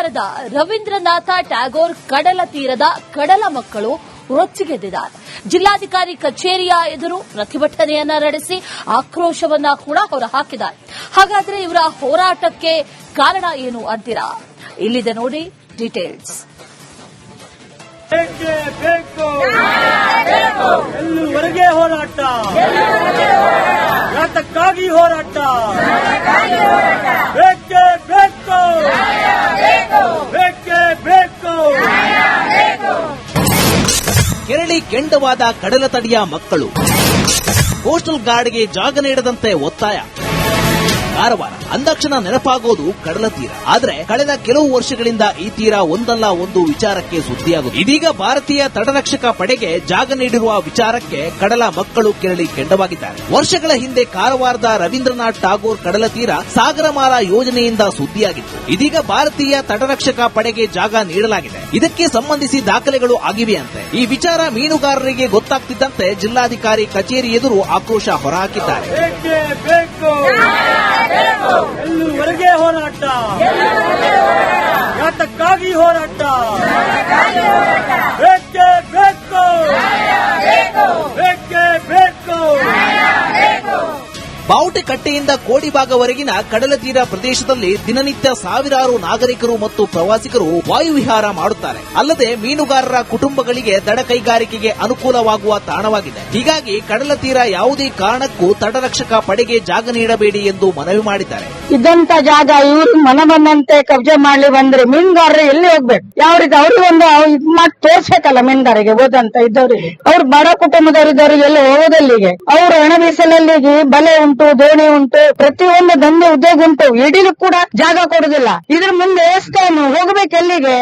ಕಾರವಾರದ ರವೀಂದ್ರನಾಥ ಟ್ಯಾಗೋರ್ ಕಡಲ ತೀರದ ಕಡಲ ಮಕ್ಕಳು ರೊಚ್ಚಿಗೆದ್ದಿದ್ದಾರೆ. ಜಿಲ್ಲಾಧಿಕಾರಿ ಕಚೇರಿಯ ಎದುರು ಪ್ರತಿಭಟನೆಯನ್ನ ನಡೆಸಿ ಆಕ್ರೋಶವನ್ನ ಕೂಡ ಹೊರಹಾಕಿದ್ದಾರೆ. ಹಾಗಾದ್ರೆ ಇವರ ಹೋರಾಟಕ್ಕೆ ಕಾರಣ ಏನು ಅಂತೀರಾ? ಇಲ್ಲಿದೆ ನೋಡಿ ಡೀಟೇಲ್ಸ್. ಎಲ್ಲಿವರೆಗೆ ಹೋರಾಟ. ಯಾತಕ್ಕಾಗಿ ಹೋರಾಟ ಬೇಕೇ ಬೇಕು ಬೇಕೇ ಬೇಕು ಕೆರಳಿ ಕೆಂಡವಾದ ಕಡಲ ತಡಿಯ ಮಕ್ಕಳು. ಕೋಸ್ಟಲ್ ಗಾರ್ಡ್ಗೆ ಜಾಗ ನೀಡದಂತೆ ಒತ್ತಾಯ. ಕಾರವಾರ ಅಂದಾಕ್ಷಣ ನೆನಪಾಗೋದು ಕಡಲ ತೀರ. ಆದ್ರೆ ಕಳೆದ ಕೆಲವು ವರ್ಷಗಳಿಂದ ಈ ತೀರ ಒಂದಲ್ಲ ಒಂದು ವಿಚಾರಕ್ಕೆ ಸುದ್ದಿಯಾಗುತ್ತೆ ಇದೀಗ ಭಾರತೀಯ ತಟರಕ್ಷಕ ಪಡೆಗೆ ಜಾಗ ನೀಡಿರುವ ವಿಚಾರಕ್ಕೆ ಕಡಲ ಮಕ್ಕಳು ಕೆರಳಿ ಕೆಂಡವಾಗಿದ್ದಾರೆ. ವರ್ಷಗಳ ಹಿಂದೆ ಕಾರವಾರದ ರವೀಂದ್ರನಾಥ್ ಟಾಗೋರ್ ಕಡಲ ತೀರ ಸಾಗರಮಾಲಾ ಯೋಜನೆಯಿಂದ ಸುದ್ದಿಯಾಗಿತ್ತು. ಇದೀಗ ಭಾರತೀಯ ತಟರಕ್ಷಕ ಪಡೆಗೆ ಜಾಗ ನೀಡಲಾಗಿದೆ. ಇದಕ್ಕೆ ಸಂಬಂಧಿಸಿ ದಾಖಲೆಗಳು ಆಗಿವೆಯಂತೆ. ಈ ವಿಚಾರ ಮೀನುಗಾರರಿಗೆ ಗೊತ್ತಾಗ್ತಿದ್ದಂತೆ ಜಿಲ್ಲಾಧಿಕಾರಿ ಕಚೇರಿ ಎದುರು ಆಕ್ರೋಶ ಹೊರಹಾಕಿದ್ದಾರೆ. ಎಲ್ಲಿವರೆಗೆ ಹೋರಾಟ. ಯಾತಕ್ಕಾಗಿ ಹೋರಾಟ? ಬಾವುಟೆ ಕಟ್ಟೆಯಿಂದ ಕೋಡಿಭಾಗವರೆಗಿನ ಕಡಲ ತೀರ ಪ್ರದೇಶದಲ್ಲಿ ದಿನನಿತ್ಯ ಸಾವಿರಾರು ನಾಗರಿಕರು ಮತ್ತು ಪ್ರವಾಸಿಗರು ವಾಯುವಿಹಾರ ಮಾಡುತ್ತಾರೆ. ಅಲ್ಲದೆ ಮೀನುಗಾರರ ಕುಟುಂಬಗಳಿಗೆ ದಡ ಕೈಗಾರಿಕೆಗೆ ಅನುಕೂಲವಾಗುವ ತಾಣವಾಗಿದೆ. ಹೀಗಾಗಿ ಕಡಲ ತೀರ ಯಾವುದೇ ಕಾರಣಕ್ಕೂ ತಡರಕ್ಷಕ ಪಡೆಗೆ ಜಾಗ ನೀಡಬೇಡಿ ಎಂದು ಮನವಿ ಮಾಡಿದ್ದಾರೆ. ಇದ್ದಂತ ಜಾಗ ಇವರು ಮನ ಬಂದಂತೆ ಕಬ್ಜೆ ಮಾಡ್ಲಿ ಬಂದ್ರೆ ಮೀನುಗಾರರು ಎಲ್ಲಿ ಹೋಗ್ಬೇಕು? ಯಾವ ರೀತಿ ಅವ್ರಿಗೆ ಒಂದು ಮಾಡಿ ತೋರ್ಸ್ಬೇಕಲ್ಲ ಮೀನುಗಾರಿಗೆ ಹೋದಂತ ಇದ್ದವ್ರಿಗೆ. ಅವ್ರು ಬಡ ಕುಟುಂಬದವ್ರು ಇದ್ದವ್ರಿಗೆ ಎಲ್ಲ ಹೋಗೋದಲ್ಲಿಗೆ ಅವರು ಹಣ ಬೀಸಲಲ್ಲಿಗೆ ಬಲೆ ಉಂಟು ದೋಣಿ ಉಂಟು ಪ್ರತಿಯೊಂದು ದಂಧೆ ಉದ್ಯೋಗ ಉಂಟು. ಇಡೀ ಕೂಡ ಜಾಗ ಕೊಡುದಿಲ್ಲ. ಇದ್ರ ಮುಂದೆ ಎಷ್ಟಾನು ಹೋಗ್ಬೇಕು ಎಲ್ಲಿಗೆ?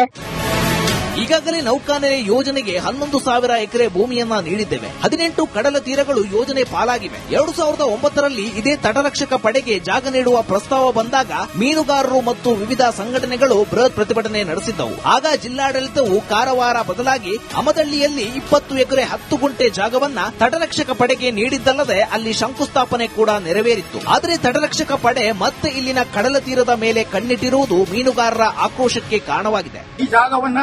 ಈಗಾಗಲೇ ನೌಕಾನೆಲೆ ಯೋಜನೆಗೆ ಹನ್ನೊಂದು ಸಾವಿರ ಎಕರೆ ಭೂಮಿಯನ್ನ ನೀಡಿದ್ದೇವೆ. ಹದಿನೆಂಟು ಕಡಲ ತೀರಗಳು ಯೋಜನೆ ಪಾಲಾಗಿವೆ. ಎರಡು ಸಾವಿರದ ಒಂಬತ್ತರಲ್ಲಿ ಇದೇ ತಟರಕ್ಷಕ ಪಡೆಗೆ ಜಾಗ ನೀಡುವ ಪ್ರಸ್ತಾವ ಬಂದಾಗ ಮೀನುಗಾರರು ಮತ್ತು ವಿವಿಧ ಸಂಘಟನೆಗಳು ಬೃಹತ್ ಪ್ರತಿಭಟನೆ ನಡೆಸಿದ್ದವು. ಆಗ ಜಿಲ್ಲಾಡಳಿತವು ಕಾರವಾರ ಬದಲಾಗಿ ಅಮದಳ್ಳಿಯಲ್ಲಿ ಇಪ್ಪತ್ತು ಎಕರೆ ಹತ್ತು ಗುಂಟೆ ಜಾಗವನ್ನ ತಟರಕ್ಷಕ ಪಡೆಗೆ ನೀಡಿದ್ದಲ್ಲದೆ ಅಲ್ಲಿ ಶಂಕುಸ್ಥಾಪನೆ ಕೂಡ ನೆರವೇರಿತ್ತು. ಆದರೆ ತಟರಕ್ಷಕ ಪಡೆ ಮತ್ತೆ ಇಲ್ಲಿನ ಕಡಲ ತೀರದ ಮೇಲೆ ಕಣ್ಣಿಟ್ಟಿರುವುದು ಮೀನುಗಾರರ ಆಕ್ರೋಶಕ್ಕೆ ಕಾರಣವಾಗಿದೆ. ಈ ಜಾಗವನ್ನ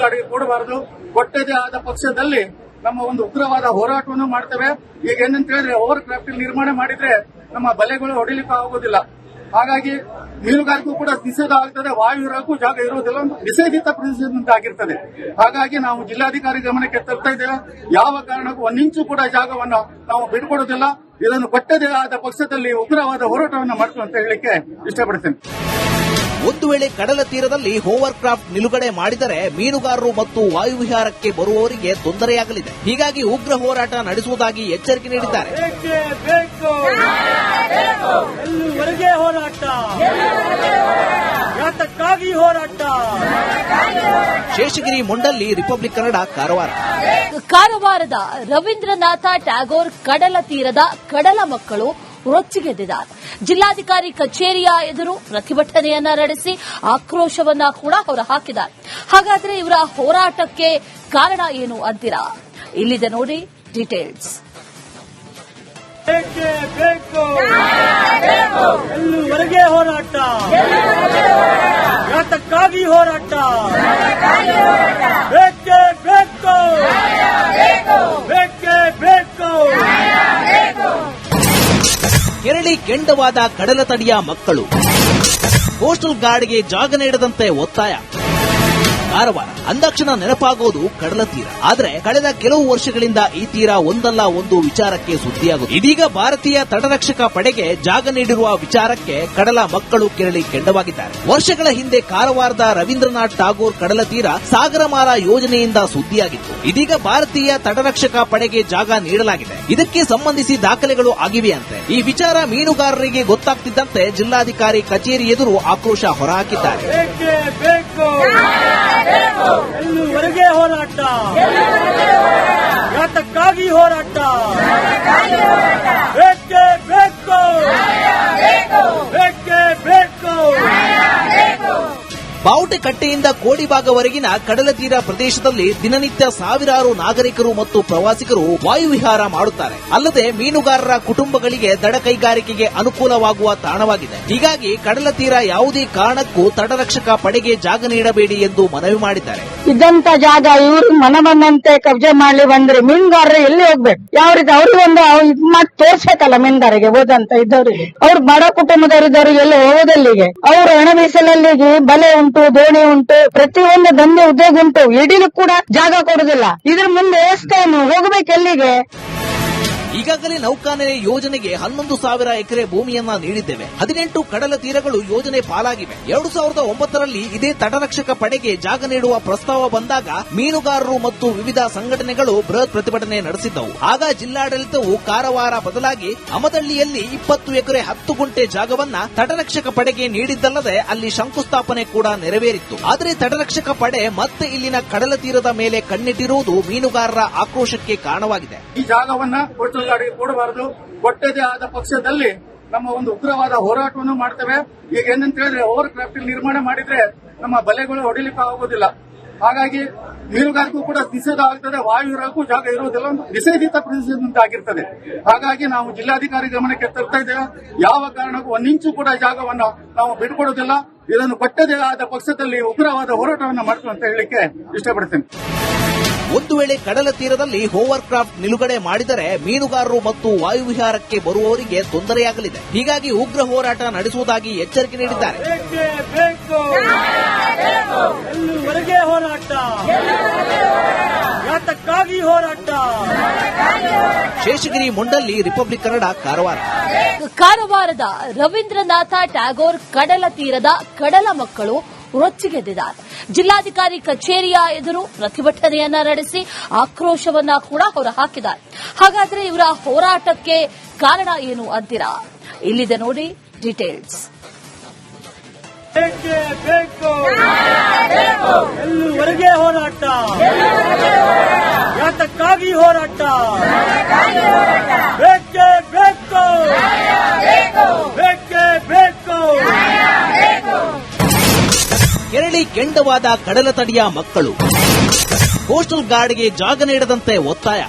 ಗಾರ್ಡ್ಗೆ ಕೊಡಬಾರದು. ಕೊಟ್ಟದೇ ಆದ ಪಕ್ಷದಲ್ಲಿ ನಮ್ಮ ಒಂದು ಉಗ್ರವಾದ ಹೋರಾಟವನ್ನು ಮಾಡ್ತೇವೆ. ಈಗ ಏನಂತ ಹೇಳಿದ್ರೆ ಓವರ್ ಕ್ರಾಫ್ಟ್ ನಿರ್ಮಾಣ ಮಾಡಿದ್ರೆ ನಮ್ಮ ಬಲೆಗಳು ಹೊಡಿಲಿಕ್ಕೆ ಆಗೋದಿಲ್ಲ. ಹಾಗಾಗಿ ಮೀನುಗಾರಿಕೆ ಕೂಡ ನಿಷೇಧ ಆಗ್ತದೆ. ವಾಯು ಇರೋಕ್ಕೂ ಜಾಗ ಇರೋದಿಲ್ಲ ನಿಷೇಧಿತ ಪ್ರದೇಶ ಆಗಿರ್ತದೆ. ಹಾಗಾಗಿ ನಾವು ಜಿಲ್ಲಾಧಿಕಾರಿ ಗಮನಕ್ಕೆ ತರ್ತಾ ಇದ್ದೇವೆ. ಯಾವ ಕಾರಣಕ್ಕೂ ಒಂದಿಂಚು ಕೂಡ ಜಾಗವನ್ನು ನಾವು ಬಿಡ್ಕೊಡೋದಿಲ್ಲ ಇದನ್ನು ಕೊಟ್ಟದೇ ಆದ ಪಕ್ಷದಲ್ಲಿ ಉಗ್ರವಾದ ಹೋರಾಟವನ್ನು ಮಾಡ್ತು ಅಂತ ಹೇಳಲಿಕ್ಕೆ ಇಷ್ಟಪಡ್ತೇನೆ. ಒಂದು ವೇಳೆ ಕಡಲ ತೀರದಲ್ಲಿ ಹೋವರ್ ಕ್ರಾಫ್ಟ್ ನಿಲುಗಡೆ ಮಾಡಿದರೆ ಮೀನುಗಾರರು ಮತ್ತು ವಾಯುವಿಹಾರಕ್ಕೆ ಬರುವವರಿಗೆ ತೊಂದರೆಯಾಗಲಿದೆ. ಹೀಗಾಗಿ ಉಗ್ರ ಹೋರಾಟ ನಡೆಸುವುದಾಗಿ ಎಚ್ಚರಿಕೆ ನೀಡಿದ್ದಾರೆ. ಬೇಕೇ ಬೇಕು. ಎಲ್ಲಿವರೆಗೆ ಹೋರಾಟ. ಯಾತಕ್ಕಾಗಿ ಹೋರಾಟ. ಶೇಷಗಿರಿ ಮೊಂಡಲ್ಲಿ ರಿಪಬ್ಲಿಕ್ ಕನ್ನಡ ಕಾರವಾರ. ಕಾರವಾರದ ರವೀಂದ್ರನಾಥ ಟ್ಯಾಗೋರ್ ಕಡಲ ತೀರದ ಕಡಲ ಮಕ್ಕಳು ರೊಚ್ಚಿಗೆದ್ದಿದ್ದಾರೆ ಜಿಲ್ಲಾಧಿಕಾರಿ ಕಚೇರಿಯ ಎದುರು ಪ್ರತಿಭಟನೆಯನ್ನ ನಡೆಸಿ ಆಕ್ರೋಶವನ್ನ ಕೂಡ ಹೊರಹಾಕಿದ್ದಾರೆ. ಹಾಗಾದ್ರೆ ಇವರ ಹೋರಾಟಕ್ಕೆ ಕಾರಣ ಏನು ಅಂತೀರಾ? ಇಲ್ಲಿದೆ ನೋಡಿ ಡೀಟೇಲ್ಸ್. ಬೇಕೇ ಬೇಕು. ಎಲ್ಲಿವರೆಗೆ ಹೋರಾಟ. ಯಾತಕ್ಕಾಗಿ ಹೋರಾಟ ಬೇಕೇ ಬೇಕು ಬೇಕೇ ಬೇಕು ಕೆರಳಿ ಕೆಂಡವಾದ ಕಡಲ ತಡಿಯ ಮಕ್ಕಳು. ಕೋಸ್ಟಲ್ ಗಾರ್ಡ್ಗೆ ಜಾಗ ನೀಡದಂತೆ ಒತ್ತಾಯ. ಕಾರವಾರ ಅಂದಾಕ್ಷಣ ನೆನಪಾಗೋದು ಕಡಲ ತೀರ. ಆದ್ರೆ ಕಳೆದ ಕೆಲವು ವರ್ಷಗಳಿಂದ ಈ ತೀರ ಒಂದಲ್ಲ ಒಂದು ವಿಚಾರಕ್ಕೆ ಸುದ್ದಿಯಾಗುತ್ತದೆ. ಇದೀಗ ಭಾರತೀಯ ತಟರಕ್ಷಕ ಪಡೆಗೆ ಜಾಗ ನೀಡಿರುವ ವಿಚಾರಕ್ಕೆ ಕಡಲ ಮಕ್ಕಳು ಕೆರಳಿ ಕೆಂಡವಾಗಿದ್ದಾರೆ. ವರ್ಷಗಳ ಹಿಂದೆ ಕಾರವಾರದ ರವೀಂದ್ರನಾಥ್ ಟಾಗೋರ್ ಕಡಲ ತೀರ ಸಾಗರಮಾಲಾ ಯೋಜನೆಯಿಂದ ಸುದ್ದಿಯಾಗಿತ್ತು. ಇದೀಗ ಭಾರತೀಯ ತಟರಕ್ಷಕ ಪಡೆಗೆ ಜಾಗ ನೀಡಲಾಗಿದೆ. ಇದಕ್ಕೆ ಸಂಬಂಧಿಸಿ ದಾಖಲೆಗಳು ಆಗಿವೆಯಂತೆ. ಈ ವಿಚಾರ ಮೀನುಗಾರರಿಗೆ ಗೊತ್ತಾಗ್ತಿದ್ದಂತೆ ಜಿಲ್ಲಾಧಿಕಾರಿ ಕಚೇರಿ ಎದುರು ಆಕ್ರೋಶ ಹೊರಹಾಕಿದ್ದಾರೆ. ಎಲ್ಲಿವರೆಗೆ ಹೋರಾಟ? ಯಾತಕ್ಕಾಗಿ ಹೋರಾಟ. ಬೇಕೇ ಬೇಕು. ಬಾವುಟಕಟ್ಟೆಯಿಂದ ಕೋಡಿಭಾಗವರೆಗಿನ ಕಡಲ ತೀರ ಪ್ರದೇಶದಲ್ಲಿ ದಿನನಿತ್ಯ ಸಾವಿರಾರು ನಾಗರಿಕರು ಮತ್ತು ಪ್ರವಾಸಿಗರು ವಾಯುವಿಹಾರ ಮಾಡುತ್ತಾರೆ. ಅಲ್ಲದೆ ಮೀನುಗಾರರ ಕುಟುಂಬಗಳಿಗೆ ದಡ ಕೈಗಾರಿಕೆಗೆ ಅನುಕೂಲವಾಗುವ ತಾಣವಾಗಿದೆ. ಹೀಗಾಗಿ ಕಡಲ ತೀರ ಯಾವುದೇ ಕಾರಣಕ್ಕೂ ತಡರಕ್ಷಕ ಪಡೆಗೆ ಜಾಗ ನೀಡಬೇಡಿ ಎಂದು ಮನವಿ ಮಾಡಿದ್ದಾರೆ. ಇದ್ದಂತ ಜಾಗ ಇವರು ಮನ ಕಬ್ಜೆ ಮಾಡಲಿ ಬಂದ್ರೆ ಮೀನುಗಾರರು ಎಲ್ಲಿ ಹೋಗ್ಬೇಕು? ಯಾವ ರೀತಿ ಅವ್ರಿಗೆ ಒಂದು ಮಾಡಿ ತೋರ್ಸ್ಬೇಕಲ್ಲ ಮೀನುಗಾರಿಗೆ ಹೋದಂತ ಇದ್ದವರಿಗೆ. ಅವ್ರು ಬಡ ಕುಟುಂಬದವರಿದ್ದವ್ರಿಗೆ ಎಲ್ಲಿ ಹೋಗೋದಲ್ಲಿಗೆ? ಅವರು ಹಣ ಬಲೆ ಉಂಟು ದೋಣಿ ಉಂಟು, ಪ್ರತಿಯೊಂದು ದಂಧೆ ಉದ್ಯೋಗ ಉಂಟು. ಇಡೀಲಿ ಕೂಡ ಜಾಗ ಕೊಡುದಿಲ್ಲ. ಇದ್ರ ಮುಂದೆ ಎಷ್ಟೇನು ಹೋಗ್ಬೇಕು ಎಲ್ಲಿಗೆ? ಈಗಾಗಲೇ ನೌಕಾನೆಲೆ ಯೋಜನೆಗೆ ಹನ್ನೊಂದು ಸಾವಿರ ಎಕರೆ ಭೂಮಿಯನ್ನ ನೀಡಿದ್ದೇವೆ. ಹದಿನೆಂಟು ಕಡಲ ತೀರಗಳು ಯೋಜನೆ ಪಾಲಾಗಿವೆ. ಎರಡು ಸಾವಿರದ ಒಂಬತ್ತರಲ್ಲಿ ಇದೇ ತಟರಕ್ಷಕ ಪಡೆಗೆ ಜಾಗ ನೀಡುವ ಪ್ರಸ್ತಾವ ಬಂದಾಗ ಮೀನುಗಾರರು ಮತ್ತು ವಿವಿಧ ಸಂಘಟನೆಗಳು ಬೃಹತ್ ಪ್ರತಿಭಟನೆ ನಡೆಸಿದ್ದವು. ಆಗ ಜಿಲ್ಲಾಡಳಿತವು ಕಾರವಾರ ಬದಲಾಗಿ ಅಮದಳ್ಳಿಯಲ್ಲಿ ಇಪ್ಪತ್ತು ಎಕರೆ ಹತ್ತು ಗುಂಟೆ ಜಾಗವನ್ನ ತಟರಕ್ಷಕ ಪಡೆಗೆ ನೀಡಿದ್ದಲ್ಲದೆ ಅಲ್ಲಿ ಶಂಕುಸ್ಥಾಪನೆ ಕೂಡ ನೆರವೇರಿತ್ತು. ಆದರೆ ತಟರಕ್ಷಕ ಪಡೆ ಮತ್ತೆ ಇಲ್ಲಿನ ಕಡಲ ತೀರದ ಮೇಲೆ ಕಣ್ಣಿಟ್ಟಿರುವುದು ಮೀನುಗಾರರ ಆಕ್ರೋಶಕ್ಕೆ ಕಾರಣವಾಗಿದೆ. ಈ ಜಾಗವನ್ನ ಗಾಡಿಗೆ ಕೊಡಬಾರದು ಕೊಟ್ಟದೇ ಆದ ಪಕ್ಷದಲ್ಲಿ ನಮ್ಮ ಒಂದು ಉಗ್ರವಾದ ಹೋರಾಟವನ್ನು ಮಾಡ್ತೇವೆ. ಈಗ ಏನಂತ ಹೇಳಿದ್ರೆ ಓವರ್ ಕ್ರಾಫ್ಟ್ ನಿರ್ಮಾಣ ಮಾಡಿದ್ರೆ ನಮ್ಮ ಬಲೆಗಳು ಹೊಡಿಲಿಕ್ಕೆ ಆಗೋದಿಲ್ಲ. ಹಾಗಾಗಿ ಮೀನುಗಾರಿಗೂ ಕೂಡ ನಿಷೇಧ ಆಗ್ತದೆ ವಾಯು ಇರೋಕ್ಕೂ ಜಾಗ ಇರುವುದಿಲ್ಲ ನಿಷೇಧಿತ ಪ್ರದೇಶದಂತಾಗಿರ್ತದೆ ಹಾಗಾಗಿ ನಾವು ಜಿಲ್ಲಾಧಿಕಾರಿ ಗಮನಕ್ಕೆ ತರ್ತಾ ಇದ್ದೇವೆ. ಯಾವ ಕಾರಣಕ್ಕೂ ಒಂದಿಂಚು ಕೂಡ ಜಾಗವನ್ನು ನಾವು ಬಿಟ್ಕೊಡೋದಿಲ್ಲ ಇದನ್ನು ಕೊಟ್ಟದೇ ಆದ ಪಕ್ಷದಲ್ಲಿ ಉಗ್ರವಾದ ಹೋರಾಟವನ್ನು ಮಾಡ್ತು ಅಂತ ಹೇಳಿಕ್ಕೆ ಇಷ್ಟಪಡ್ತೇನೆ. ಒಂದು ವೇಳೆ ಕಡಲ ತೀರದಲ್ಲಿ ಹೋವರ್ ಕ್ರಾಫ್ಟ್ ನಿಲುಗಡೆ ಮಾಡಿದರೆ ಮೀನುಗಾರರು ಮತ್ತು ವಾಯುವಿಹಾರಕ್ಕೆ ಬರುವವರಿಗೆ ತೊಂದರೆಯಾಗಲಿದೆ. ಹೀಗಾಗಿ ಉಗ್ರ ಹೋರಾಟ ನಡೆಸುವುದಾಗಿ ಎಚ್ಚರಿಕೆ ನೀಡಿದ್ದಾರೆ. ಶೇಷಗಿರಿ ಮುಂಡಲ್ಲಿ ರಿಪಬ್ಲಿಕ್ ಕನ್ನಡ ಕಾರವಾರ. ಕಾರವಾರದ ರವೀಂದ್ರನಾಥ ಟ್ಯಾಗೋರ್ ಕಡಲ ತೀರದ ಕಡಲ ಮಕ್ಕಳು ರೊಚ್ಚಿಗೆದ್ದಿದ್ದಾರೆ ಜಿಲ್ಲಾಧಿಕಾರಿ ಕಚೇರಿಯ ಎದುರು ಪ್ರತಿಭಟನೆಯನ್ನ ನಡೆಸಿ ಆಕ್ರೋಶವನ್ನ ಕೂಡ ಹೊರಹಾಕಿದ್ದಾರೆ. ಹಾಗಾದ್ರೆ ಇವರ ಹೋರಾಟಕ್ಕೆ ಕಾರಣ ಏನು ಅಂತೀರಾ? ಇಲ್ಲಿದೆ ನೋಡಿ ಡೀಟೇಲ್ಸ್ ಎಲ್ಲಿವರೆಗೆ ಹೋರಾಟ. ಯಾತಕ್ಕಾಗಿ ಹೋರಾಟ. ಬೇಕೇ ಬೇಕು. ಬೇಕೇ ಬೇಕು. ಕೆರಳಿ ಕೆಂಡವಾದ ಕಡಲ ತಡಿಯ ಮಕ್ಕಳು. ಕೋಸ್ಟಲ್ ಗಾರ್ಡ್ಗೆ ಜಾಗ ನೀಡದಂತೆ ಒತ್ತಾಯ.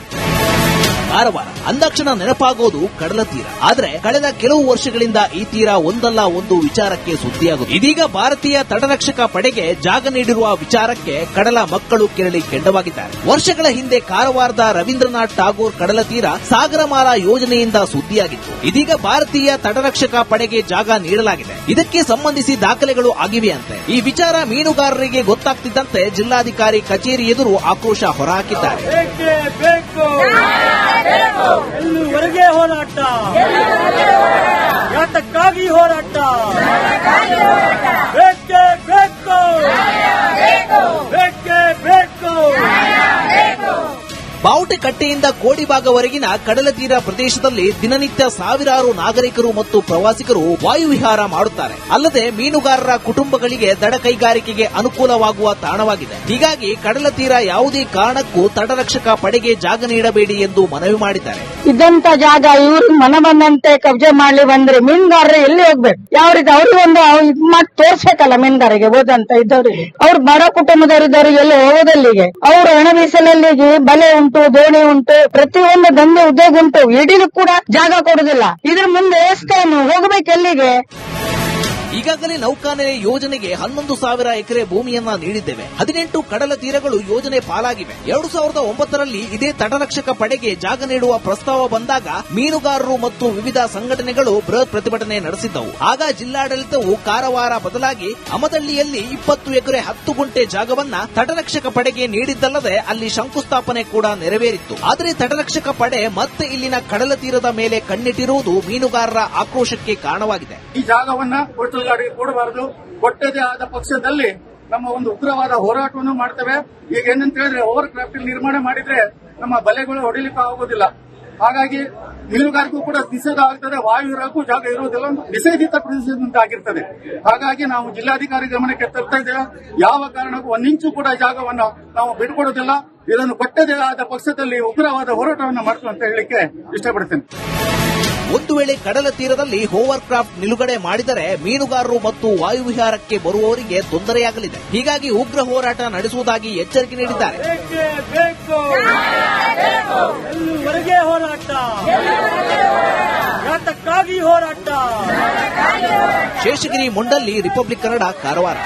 ಕಾರವಾರ ಅಂದಾಕ್ಷಣ ನೆನಪಾಗೋದು ಕಡಲ ತೀರ. ಆದರೆ ಕಳೆದ ಕೆಲವು ವರ್ಷಗಳಿಂದ ಈ ತೀರ ಒಂದಲ್ಲ ಒಂದು ವಿಚಾರಕ್ಕೆ ಸುದ್ದಿಯಾಗುತ್ತೆ ಇದೀಗ ಭಾರತೀಯ ತಟರಕ್ಷಕ ಪಡೆಗೆ ಜಾಗ ನೀಡಿರುವ ವಿಚಾರಕ್ಕೆ ಕಡಲ ಮಕ್ಕಳು ಕೆರಳಿ ಕೆಂಡವಾಗಿದ್ದಾರೆ. ವರ್ಷಗಳ ಹಿಂದೆ ಕಾರವಾರದ ರವೀಂದ್ರನಾಥ್ ಟಾಗೋರ್ ಕಡಲ ತೀರ ಸಾಗರಮಾಲ ಯೋಜನೆಯಿಂದ ಸುದ್ದಿಯಾಗಿತ್ತು. ಇದೀಗ ಭಾರತೀಯ ತಟರಕ್ಷಕ ಪಡೆಗೆ ಜಾಗ ನೀಡಲಾಗಿದೆ. ಇದಕ್ಕೆ ಸಂಬಂಧಿಸಿ ದಾಖಲೆಗಳು ಆಗಿವೆಯಂತೆ. ಈ ವಿಚಾರ ಮೀನುಗಾರರಿಗೆ ಗೊತ್ತಾಗ್ತಿದ್ದಂತೆ ಜಿಲ್ಲಾಧಿಕಾರಿ ಕಚೇರಿ ಎದುರು ಆಕ್ರೋಶ ಹೊರಹಾಕಿದ್ದಾರೆ. ಎಲ್ಲಿವರೆಗೆ ಹೋರಾಟ. ಯಾತಕ್ಕಾಗಿ ಹೋರಾಟ? ಬಾವುಟಕಟ್ಟೆಯಿಂದ ಕೋಡಿಭಾಗವರೆಗಿನ ಕಡಲ ತೀರ ಪ್ರದೇಶದಲ್ಲಿ ದಿನನಿತ್ಯ ಸಾವಿರಾರು ನಾಗರಿಕರು ಮತ್ತು ಪ್ರವಾಸಿಗರು ವಾಯುವಿಹಾರ ಮಾಡುತ್ತಾರೆ. ಅಲ್ಲದೆ ಮೀನುಗಾರರ ಕುಟುಂಬಗಳಿಗೆ ದಡ ಕೈಗಾರಿಕೆಗೆ ಅನುಕೂಲವಾಗುವ ತಾಣವಾಗಿದೆ. ಹೀಗಾಗಿ ಕಡಲ ತೀರ ಯಾವುದೇ ಕಾರಣಕ್ಕೂ ತಡರಕ್ಷಕ ಪಡೆಗೆ ಜಾಗ ನೀಡಬೇಡಿ ಎಂದು ಮನವಿ ಮಾಡಿದ್ದಾರೆ. ಇದ್ದಂತ ಜಾಗ ಇವರು ಮನ ಬಂದಂತೆ ಕಬ್ಜೆ ಮಾಡ್ಲಿ ಬಂದ್ರೆ ಮೀನುಗಾರರು ಎಲ್ಲಿ ಹೋಗ್ಬೇಕು? ಯಾವ ರೀತಿ ಅವ್ರಿಗೆ ಒಂದು ಮಾಡಿ ತೋರ್ಸ್ಬೇಕಲ್ಲ ಮೀನುಗಾರಿಗೆ ಹೋದಂತ ಇದ್ದವ್ರಿಗೆ. ಅವ್ರು ಬಡ ಕುಟುಂಬದವರಿದ್ದವ್ರು ಎಲ್ಲಿ ಹೋಗೋದಲ್ಲಿಗೆ? ಅವರು ಹಣ ಬಲೆ ಉಂಟು ದೋಣಿ ಉಂಟು, ಪ್ರತಿಯೊಂದು ದಂಧೆ ಉದ್ಯೋಗ ಉಂಟು ಇಡೀ ಕೂಡ ಜಾಗ ಕೊಡುದಿಲ್ಲ. ಇದ್ರ ಮುಂದೆ ಎಷ್ಟೇನು ಹೋಗ್ಬೇಕು ಎಲ್ಲಿಗೆ? ಈಗಾಗಲೇ ನೌಕಾನೆಲೆ ಯೋಜನೆಗೆ ಹನ್ನೊಂದು ಸಾವಿರ ಎಕರೆ ಭೂಮಿಯನ್ನ ನೀಡಿದ್ದೇವೆ. ಹದಿನೆಂಟು ಕಡಲ ತೀರಗಳು ಯೋಜನೆ ಪಾಲಾಗಿವೆ. ಎರಡು ಸಾವಿರದ ಒಂಬತ್ತರಲ್ಲಿ ಇದೇ ತಟರಕ್ಷಕ ಪಡೆಗೆ ಜಾಗ ನೀಡುವ ಪ್ರಸ್ತಾವ ಬಂದಾಗ ಮೀನುಗಾರರು ಮತ್ತು ವಿವಿಧ ಸಂಘಟನೆಗಳು ಬೃಹತ್ ಪ್ರತಿಭಟನೆ ನಡೆಸಿದ್ದವು. ಆಗ ಜಿಲ್ಲಾಡಳಿತವು ಕಾರವಾರ ಬದಲಾಗಿ ಅಮದಳ್ಳಿಯಲ್ಲಿ ಇಪ್ಪತ್ತು ಎಕರೆ ಹತ್ತು ಗುಂಟೆ ಜಾಗವನ್ನ ತಟರಕ್ಷಕ ಪಡೆಗೆ ನೀಡಿದ್ದಲ್ಲದೆ ಅಲ್ಲಿ ಶಂಕುಸ್ಥಾಪನೆ ಕೂಡ ನೆರವೇರಿತ್ತು. ಆದರೆ ತಟರಕ್ಷಕ ಪಡೆ ಮತ್ತೆ ಇಲ್ಲಿನ ಕಡಲ ತೀರದ ಮೇಲೆ ಕಣ್ಣಿಟ್ಟಿರುವುದು ಮೀನುಗಾರರ ಆಕ್ರೋಶಕ್ಕೆ ಕಾರಣವಾಗಿದೆ. ಈ ಜಾಗವನ್ನ ಗಾಡಿಗೆ ಕೊಡಬಾರದು. ಕೊಟ್ಟದೇ ಆದ ಪಕ್ಷದಲ್ಲಿ ನಮ್ಮ ಒಂದು ಉಗ್ರವಾದ ಹೋರಾಟವನ್ನು ಮಾಡ್ತೇವೆ. ಈಗ ಏನಂತ ಹೇಳಿದ್ರೆ ಓವರ್ ಕ್ರಾಫ್ಟ್ ನಿರ್ಮಾಣ ಮಾಡಿದ್ರೆ ನಮ್ಮ ಬಲೆಗಳು ಹೊಡಿಲಿಕ್ಕೆ ಆಗೋದಿಲ್ಲ. ಹಾಗಾಗಿ ಮೀನುಗಾರಿಗೂ ಕೂಡ ನಿಷೇಧ ಆಗ್ತದೆ, ವಾಯು ಇರೋಕ್ಕೂ ಜಾಗ ಇರುವುದಿಲ್ಲ ನಿಷೇಧಿತ ಪ್ರದೇಶ ಅಂತ ಆಗಿರ್ತದೆ. ಹಾಗಾಗಿ ನಾವು ಜಿಲ್ಲಾಧಿಕಾರಿ ಗಮನಕ್ಕೆ ತರ್ತಾ ಇದ್ದೇವೆ. ಯಾವ ಕಾರಣಕ್ಕೂ ಒಂದಿಂಚು ಕೂಡ ಜಾಗವನ್ನು ನಾವು ಬಿಟ್ಕೊಡೋದಿಲ್ಲ. ಇದನ್ನು ಕೊಟ್ಟದೇ ಆದ ಪಕ್ಷದಲ್ಲಿ ಉಗ್ರವಾದ ಹೋರಾಟವನ್ನು ಮಾಡ್ತು ಅಂತ ಹೇಳಲಿಕ್ಕೆ ಇಷ್ಟಪಡ್ತೇನೆ. ಒಂದು ವೇಳೆ ಕಡಲ ತೀರದಲ್ಲಿ ಹೋವರ್ ಕ್ರಾಫ್ಟ್ ನಿಲುಗಡೆ ಮಾಡಿದರೆ ಮೀನುಗಾರರು ಮತ್ತು ವಾಯುವಿಹಾರಕ್ಕೆ ಬರುವವರಿಗೆ ತೊಂದರೆಯಾಗಲಿದೆ. ಹೀಗಾಗಿ ಉಗ್ರ ಹೋರಾಟ ನಡೆಸುವುದಾಗಿ ಎಚ್ಚರಿಕೆ ನೀಡಿದ್ದಾರೆ. ಹೋರಾಟ. ಶೇಷಗಿರಿ ಮುಂಡಲ್ಲಿ ರಿಪಬ್ಲಿಕ್ ಕನ್ನಡ ಕಾರವಾರ.